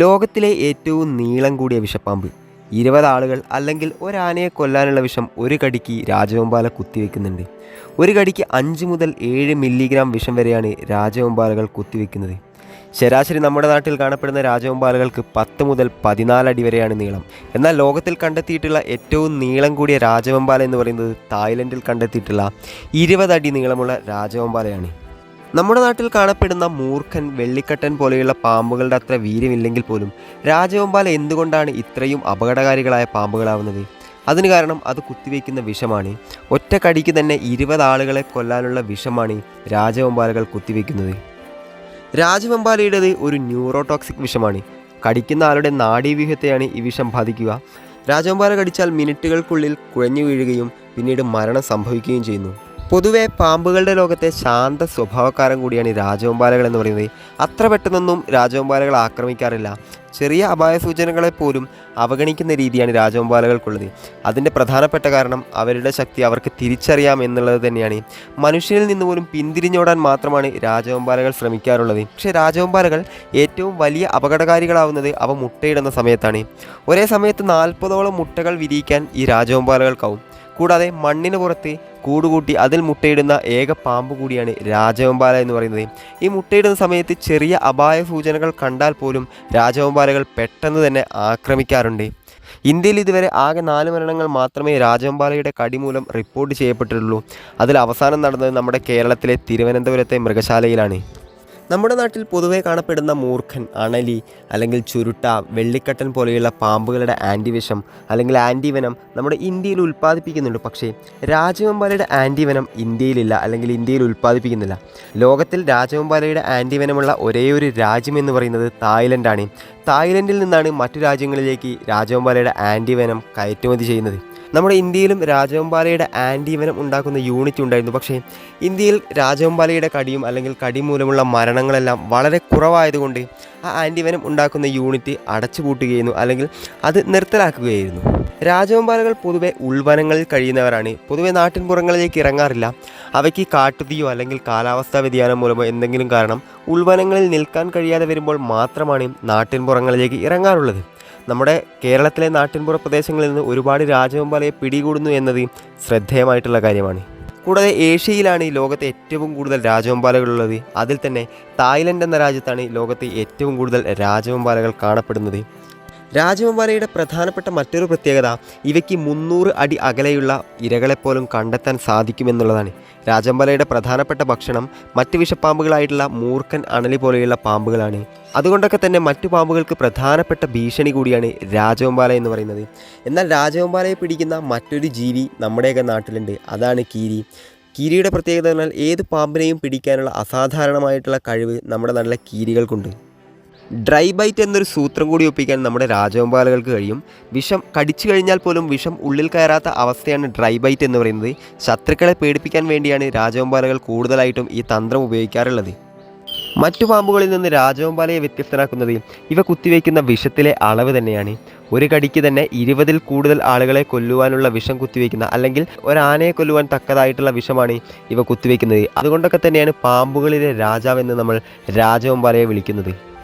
ലോകത്തിലെ ഏറ്റവും നീളം കൂടിയ വിഷപ്പാമ്പ്. ഇരുപത് ആളുകൾ അല്ലെങ്കിൽ ഒരാനയെ കൊല്ലാനുള്ള വിഷം ഒരു കടിക്ക് രാജവെമ്പാല കുത്തിവെക്കുന്നുണ്ട്. ഒരു കടിക്ക് അഞ്ച് മുതൽ ഏഴ് മില്ലിഗ്രാം വിഷം വരെയാണ് രാജവെമ്പാലകൾ കുത്തിവെക്കുന്നത്. ശരാശരി നമ്മുടെ നാട്ടിൽ കാണപ്പെടുന്ന രാജവെമ്പാലകൾക്ക് പത്ത് മുതൽ പതിനാല് അടി വരെയാണ് നീളം. എന്നാൽ ലോകത്തിൽ കണ്ടെത്തിയിട്ടുള്ള ഏറ്റവും നീളം കൂടിയ രാജവെമ്പാല എന്ന് പറയുന്നത് തായ്ലൻഡിൽ കണ്ടെത്തിയിട്ടുള്ള ഇരുപതടി നീളമുള്ള രാജവെമ്പാലയാണ്. നമ്മുടെ നാട്ടിൽ കാണപ്പെടുന്ന മൂർഖൻ വെള്ളിക്കട്ടൻ പോലെയുള്ള പാമ്പുകളുടെ അത്ര വീര്യമില്ലെങ്കിൽ പോലും രാജവെമ്പാല എന്തുകൊണ്ടാണ് ഇത്രയും അപകടകാരികളായ പാമ്പുകളാവുന്നത്? അതിന് കാരണം അത് കുത്തിവെക്കുന്ന വിഷമാണ്. ഒറ്റ കടിക്ക് തന്നെ ഇരുപത് ആളുകളെ കൊല്ലാനുള്ള വിഷമാണ് രാജവെമ്പാലകൾ കുത്തിവെക്കുന്നത്. രാജവെമ്പാലയുടേത് ഒരു ന്യൂറോടോക്സിക് വിഷമാണ്. കടിക്കുന്ന ആളുടെ നാഡീവ്യൂഹത്തെയാണ് ഈ വിഷം ബാധിക്കുക. രാജവെമ്പാല കടിച്ചാൽ മിനിറ്റുകൾക്കുള്ളിൽ കുഴഞ്ഞു വീഴുകയും പിന്നീട് മരണം സംഭവിക്കുകയും ചെയ്യുന്നു. പൊതുവെ പാമ്പുകളുടെ ലോകത്തെ ശാന്ത സ്വഭാവക്കാരൻ കൂടിയാണ് ഈ രാജവമ്പാലകൾ എന്ന് പറയുന്നത്. അത്ര പെട്ടെന്നൊന്നും രാജവമ്പാലകൾ ആക്രമിക്കാറില്ല. ചെറിയ അപായ സൂചനകളെ പോലും അവഗണിക്കുന്ന രീതിയാണ് രാജവമ്പാലകൾക്കുള്ളത്. അതിന്റെ പ്രധാനപ്പെട്ട കാരണം അവരുടെ ശക്തി അവർക്ക് തിരിച്ചറിയാം എന്നുള്ളത് തന്നെയാണ്. മനുഷ്യരിൽ നിന്ന് പോലും പിന്തിരിഞ്ഞോടാൻ മാത്രമാണ് രാജവമ്പാലകൾ ശ്രമിക്കാറുള്ളത്. പക്ഷേ രാജവമ്പാലകൾ ഏറ്റവും വലിയ അപകടകാരികളാവുന്നത് അവ മുട്ടയിടുന്ന സമയത്താണ്. ഒരേ സമയത്ത് നാൽപ്പതോളം മുട്ടകൾ വിരിയിക്കാൻ ഈ രാജവെമ്പാലകൾക്കാവും. കൂടാതെ മണ്ണിന് പുറത്ത് കൂടുകൂട്ടി അതിൽ മുട്ടയിടുന്ന ഏക പാമ്പ് കൂടിയാണ് രാജവെമ്പാല എന്ന് പറയുന്നത്. ഈ മുട്ടയിടുന്ന സമയത്ത് ചെറിയ അപായ സൂചനകൾ കണ്ടാൽ പോലും രാജവെമ്പാലകൾ പെട്ടെന്ന് തന്നെ ആക്രമിക്കാറുണ്ട്. ഇന്ത്യയിൽ ഇതുവരെ ആകെ നാല് മരണങ്ങൾ മാത്രമേ രാജവെമ്പാലയുടെ കടിമൂലം റിപ്പോർട്ട് ചെയ്യപ്പെട്ടിട്ടുള്ളൂ. അതിൽ അവസാനം നടന്നത് നമ്മുടെ കേരളത്തിലെ തിരുവനന്തപുരത്തെ മൃഗശാലയിലാണ്. നമ്മുടെ നാട്ടിൽ പൊതുവേ കാണപ്പെടുന്ന മൂർഖൻ അണലി അല്ലെങ്കിൽ ചുരുട്ട വെള്ളിക്കട്ടൻ പോലെയുള്ള പാമ്പുകളുടെ ആന്റിവിഷം അല്ലെങ്കിൽ ആന്റിവനം നമ്മുടെ ഇന്ത്യയിൽ ഉൽപ്പാദിപ്പിക്കുന്നുണ്ട്. പക്ഷേ രാജവെമ്പാലയുടെ ആന്റിവനം ഇന്ത്യയിലില്ല അല്ലെങ്കിൽ ഇന്ത്യയിൽ ഉൽപ്പാദിപ്പിക്കുന്നില്ല. ലോകത്തിൽ രാജവെമ്പാലയുടെ ആന്റിവനമുള്ള ഒരേ ഒരു രാജ്യം എന്ന് പറയുന്നത് തായ്ലൻഡാണ്. തായ്ലൻഡിൽ നിന്നാണ് മറ്റു രാജ്യങ്ങളിലേക്ക് രാജവെമ്പാലയുടെ ആന്റിവനം കയറ്റുമതി ചെയ്യുന്നത്. നമ്മുടെ ഇന്ത്യയിലും രാജവെമ്പാലയുടെ ആന്റിവനം ഉണ്ടാക്കുന്ന യൂണിറ്റ് ഉണ്ടായിരുന്നു. പക്ഷേ ഇന്ത്യയിൽ രാജവെമ്പാലയുടെ കടിയും അല്ലെങ്കിൽ കടി മൂലമുള്ള മരണങ്ങളെല്ലാം വളരെ കുറവായതുകൊണ്ട് ആ ആന്റിവനം ഉണ്ടാക്കുന്ന യൂണിറ്റ് അടച്ചുപൂട്ടുകയായിരുന്നു അല്ലെങ്കിൽ അത് നിർത്തലാക്കുകയായിരുന്നു. രാജവെമ്പാലകൾ പൊതുവെ ഉൾവനങ്ങളിൽ കഴിയുന്നവരാണ്. പൊതുവെ നാട്ടിൻപുറങ്ങളിലേക്ക് ഇറങ്ങാറില്ല. അവയ്ക്ക് കാട്ടുതീയോ അല്ലെങ്കിൽ കാലാവസ്ഥാ വ്യതിയാനം മൂലമോ എന്തെങ്കിലും കാരണം ഉൾവനങ്ങളിൽ നിൽക്കാൻ കഴിയാതെ വരുമ്പോൾ മാത്രമാണ് നാട്ടിൻപുറങ്ങളിലേക്ക് ഇറങ്ങാറുള്ളത്. നമ്മുടെ കേരളത്തിലെ നാട്ടിൻപുറ പ്രദേശങ്ങളിൽ നിന്ന് ഒരുപാട് രാജവെമ്പാലയെ പിടികൂടുന്നു എന്നത് ശ്രദ്ധേയമായിട്ടുള്ള കാര്യമാണ്. കൂടാതെ ഏഷ്യയിലാണ് ഈ ലോകത്തെ ഏറ്റവും കൂടുതൽ രാജവെമ്പാലകളുള്ളത്. അതിൽ തന്നെ തായ്ലൻഡ് എന്ന രാജ്യത്താണ് ലോകത്തെ ഏറ്റവും കൂടുതൽ രാജവെമ്പാലകൾ കാണപ്പെടുന്നത്. രാജവെമ്പാലയുടെ പ്രധാനപ്പെട്ട മറ്റൊരു പ്രത്യേകത ഇവയ്ക്ക് മുന്നൂറ് അടി അകലെയുള്ള ഇരകളെപ്പോലും കണ്ടെത്താൻ സാധിക്കുമെന്നുള്ളതാണ്. രാജമ്പലയുടെ പ്രധാനപ്പെട്ട ഭക്ഷണം മറ്റ് വിഷപ്പാമ്പുകളായിട്ടുള്ള മൂർഖൻ അണലി പോലെയുള്ള പാമ്പുകളാണ്. അതുകൊണ്ടൊക്കെ തന്നെ മറ്റു പാമ്പുകൾക്ക് പ്രധാനപ്പെട്ട ഭീഷണി കൂടിയാണ് രാജവമ്പാല എന്ന് പറയുന്നത്. എന്നാൽ രാജവമ്പാലയെ പിടിക്കുന്ന മറ്റൊരു ജീവി നമ്മുടെയൊക്കെ നാട്ടിലുണ്ട് അതാണ് കീരി. കീരിയുടെ പ്രത്യേകത എന്നാൽ ഏത് പാമ്പിനെയും പിടിക്കാനുള്ള അസാധാരണമായിട്ടുള്ള കഴിവ് നമ്മുടെ നാട്ടിലെ കീരികൾക്കുണ്ട്. ഡ്രൈ ബൈറ്റ് എന്നൊരു സൂത്രം കൂടി ഒപ്പിക്കാൻ നമ്മുടെ രാജവെമ്പാലകൾക്ക് കഴിയും. വിഷം കടിച്ചു കഴിഞ്ഞാൽ പോലും വിഷം ഉള്ളിൽ കയറാത്ത അവസ്ഥയാണ് ഡ്രൈ ബൈറ്റ് എന്ന് പറയുന്നത്. ശത്രുക്കളെ പേടിപ്പിക്കാൻ വേണ്ടിയാണ് രാജവെമ്പാലകൾ കൂടുതലായിട്ടും ഈ തന്ത്രം ഉപയോഗിക്കാറുള്ളത്. മറ്റു പാമ്പുകളിൽ നിന്ന് രാജവെമ്പാലയെ വ്യത്യസ്തനാക്കുന്നത് ഇവ കുത്തിവെക്കുന്ന വിഷത്തിലെ അളവ് തന്നെയാണ്. ഒരു കടിക്ക് തന്നെ ഇരുപതിൽ കൂടുതൽ ആളുകളെ കൊല്ലുവാനുള്ള വിഷം കുത്തിവെക്കുന്ന അല്ലെങ്കിൽ ഒരാനയെ കൊല്ലുവാൻ തക്കതായിട്ടുള്ള വിഷമാണ് ഇവ കുത്തിവെക്കുന്നത്. അതുകൊണ്ടൊക്കെ തന്നെയാണ് പാമ്പുകളിലെ രാജാവെന്ന് നമ്മൾ രാജവെമ്പാലയെ വിളിക്കുന്നത്.